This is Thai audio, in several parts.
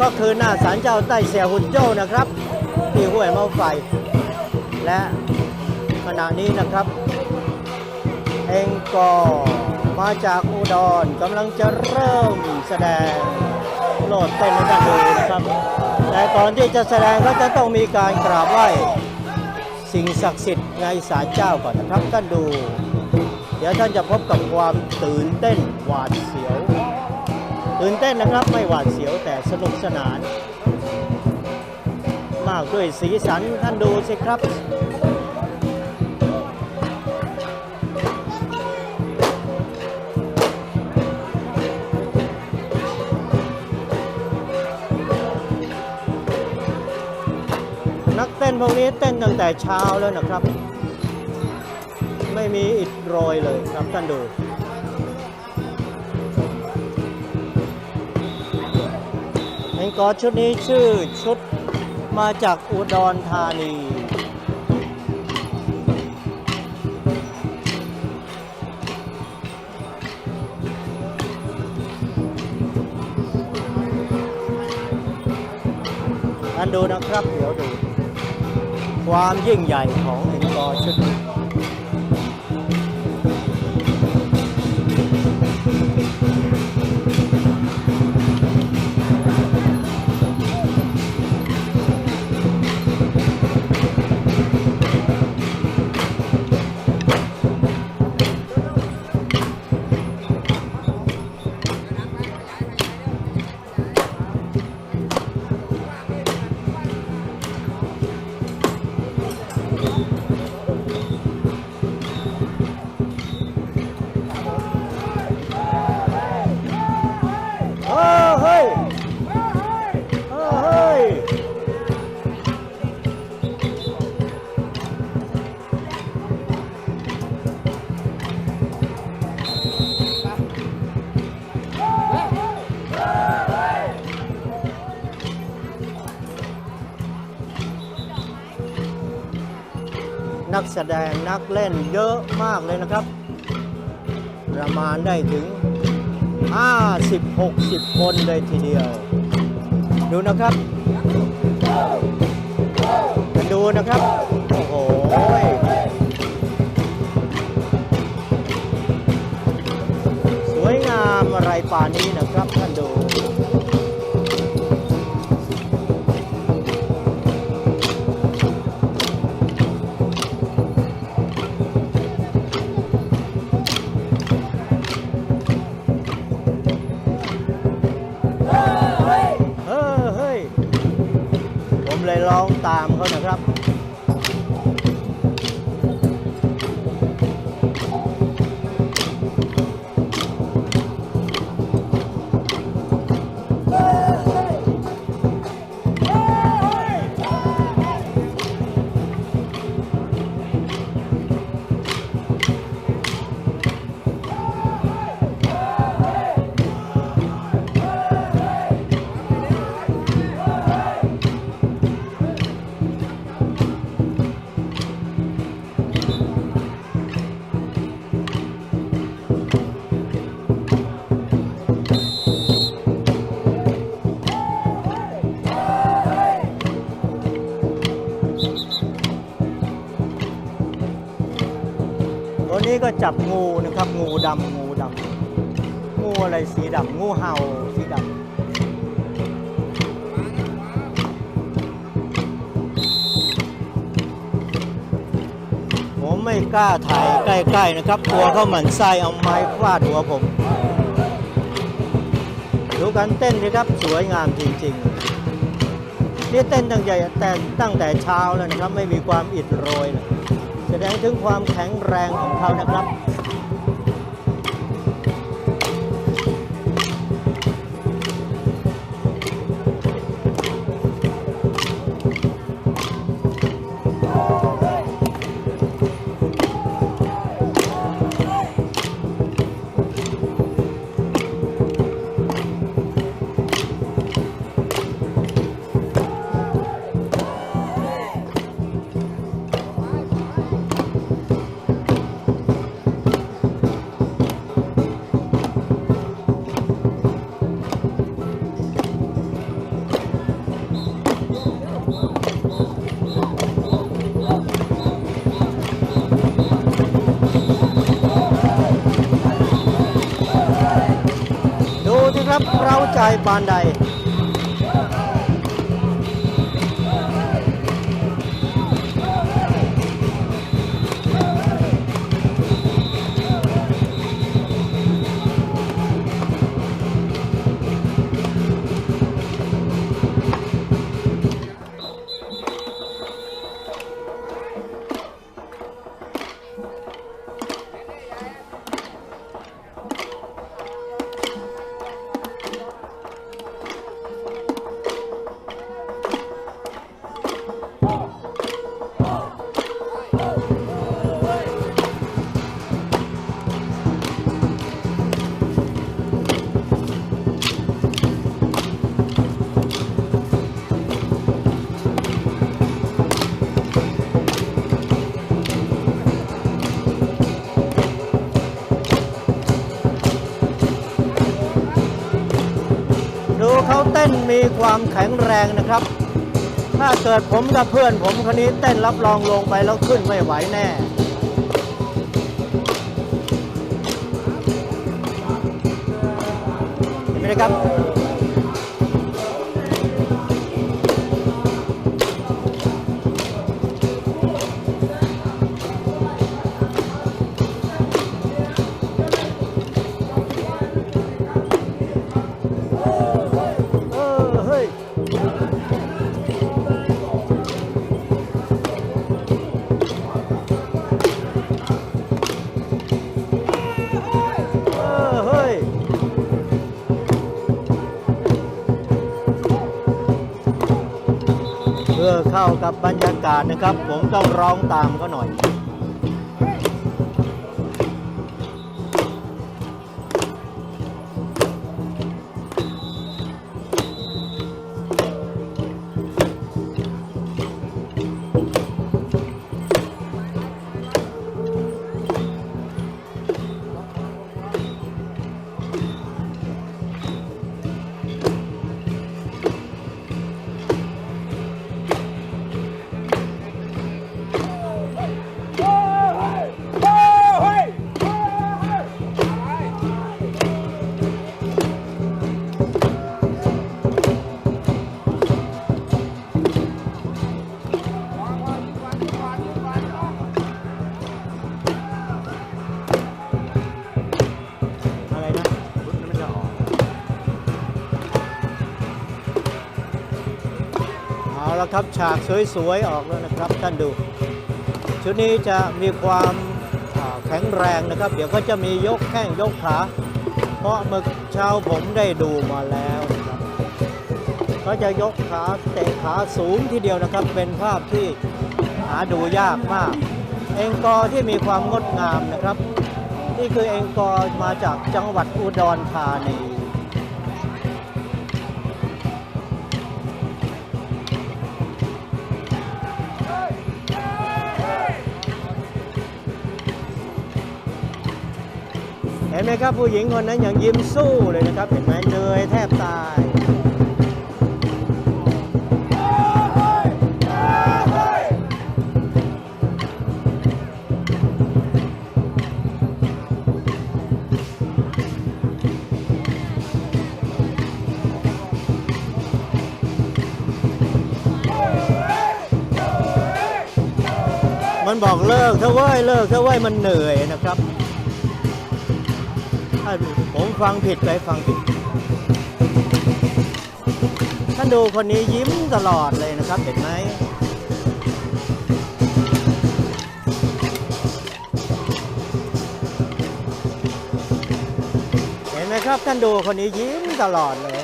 ก็คือหน้าศาลเจ้าใต้เสียหุ่นโจ้นะครับที่ห้วยเมาไฟ และขณะนี้นะครับเองก็มาจากอุดรกำลังจะเริ่มแสดงโลดเต้นให้ท่านดูนะครับ แต่ก่อนที่จะแสดงก็จะต้องมีการกราบไหว้สิ่งศักดิ์สิทธิ์ในศาลเจ้าก่อนนะครับท่านดู เดี๋ยวท่านจะพบกับความตื่นเต้นหวาดเสียว ตื่นเต้นนะครับไม่หวาดเสียวแต่สนุกสนาน มากด้วยสีสันท่านดูสิครับนักเต้นพวกนี้เต้นตั้งแต่เช้าแล้วนะครับ ไม่มีอิดโรยเลยครับท่านดู งกอชุดนี้ชื่อชุดมาจากอุดรธานีท่านดูนะครับ เดี๋ยวดู ความยิ่งใหญ่ของเองกอชุดนี้ นักแสดงนักเล่นเยอะมากเลยนะครับ ประมาณได้ถึง 50 60 คนเลยทีเดียว ดูนะครับดูนะครับ โอ้โหสวยงามอะไรป่านนี้นะครับท่านดู ผมเลยร้องตามเขานะครับ นี้ก็จับงูนะครับ งูดำงูดำงูอะไรสีดำงูเห่าสีดำผมไม่กล้าถ่ายใกล้ๆนะครับกลัวเขาหมันไส้เอาไม้ฟาดหัวผม ดูกันเต้นสิครับสวยงามจริงๆ นี่เต้นตั้งแต่แต่ตั้งแต่เช้าแล้วนะครับ ไม่มีความอิดโรยเลย แสดงถึงความแข็งแรงของเขานะครับ ครับเราใจปานใด ต้นมีความแข็งแรงนะครับ ถ้าเกิดผมกับเพื่อนผมคนนี้เต้นรับรองลงไปแล้วขึ้นไม่ไหวแน่เห็นไหมครับ เข้ากับบรรยากาศนะครับ ผมต้องร้องตามเขาหน่อย เอาละครับฉากสวยๆออกแล้วนะครับท่านดู ชุดนี้จะมีความแข็งแรงนะครับ เดี๋ยวก็จะมียกแข้งยกขา เพราะเมื่อเช้าผมได้ดูมาแล้วนะครับก็จะยกขาเตะขาสูงทีเดียวนะครับ เป็นภาพที่หาดูยากมาก เองกอที่มีความงดงามนะครับ นี่คือเองกอมาจากจังหวัดอุดรธานี เห็นไหมครับผู้หญิงคนนั้นยังยิ้มสู้เลยนะครับ เห็นไหมเหนื่อยแทบตายมันบอกเลิกเถอะเว้ยเลิกเถอะเว้ยมันเหนื่อยนะครับ ถ้าผมฟังผิดไปฟังผิด ท่านดูคนนี้ยิ้มตลอดเลยนะครับ เห็นไหมเห็นไหมครับท่านดูคนนี้ยิ้มตลอดเลย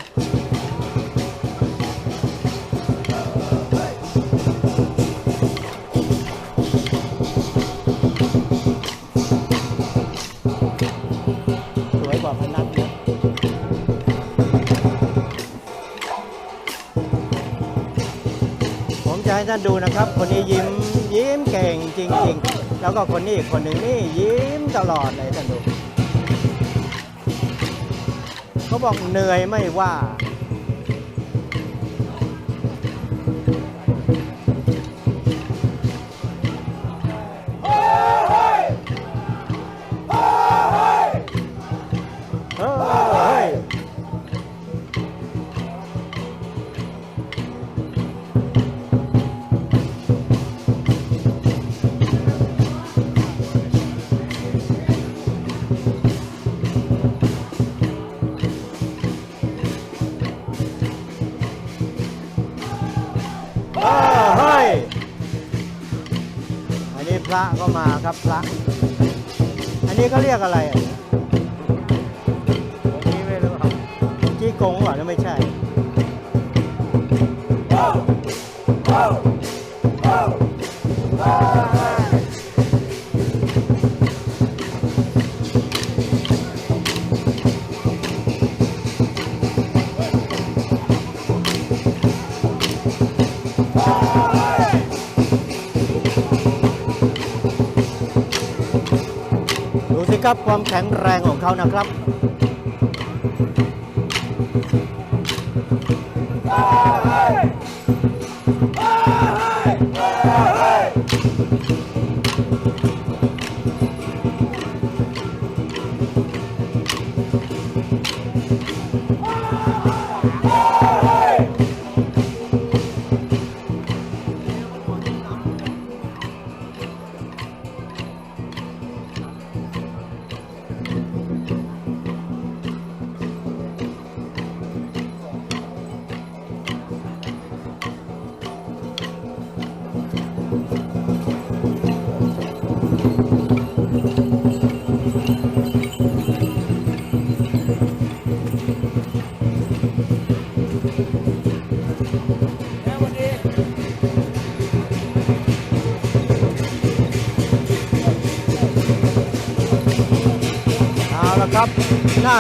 ท่านดูนะครับ คนนี้ยิ้มยิ้มเก่งจริง ๆ แล้วก็คนนี้คนหนึ่งนี่ยิ้มตลอดเลยท่านดูเขาบอกเหนื่อยไม่ว่า ระก็มาครับพระ อันนี้ก็เรียกอะไรอะผมนี่ไม่รู้ครับจี้กงหรอหรือไม่ใช่ ครับความแข็งแรงของเขานะครับ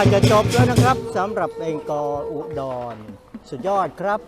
จะจบแล้วนะครับสำหรับเองกออุดร สุดยอดครับ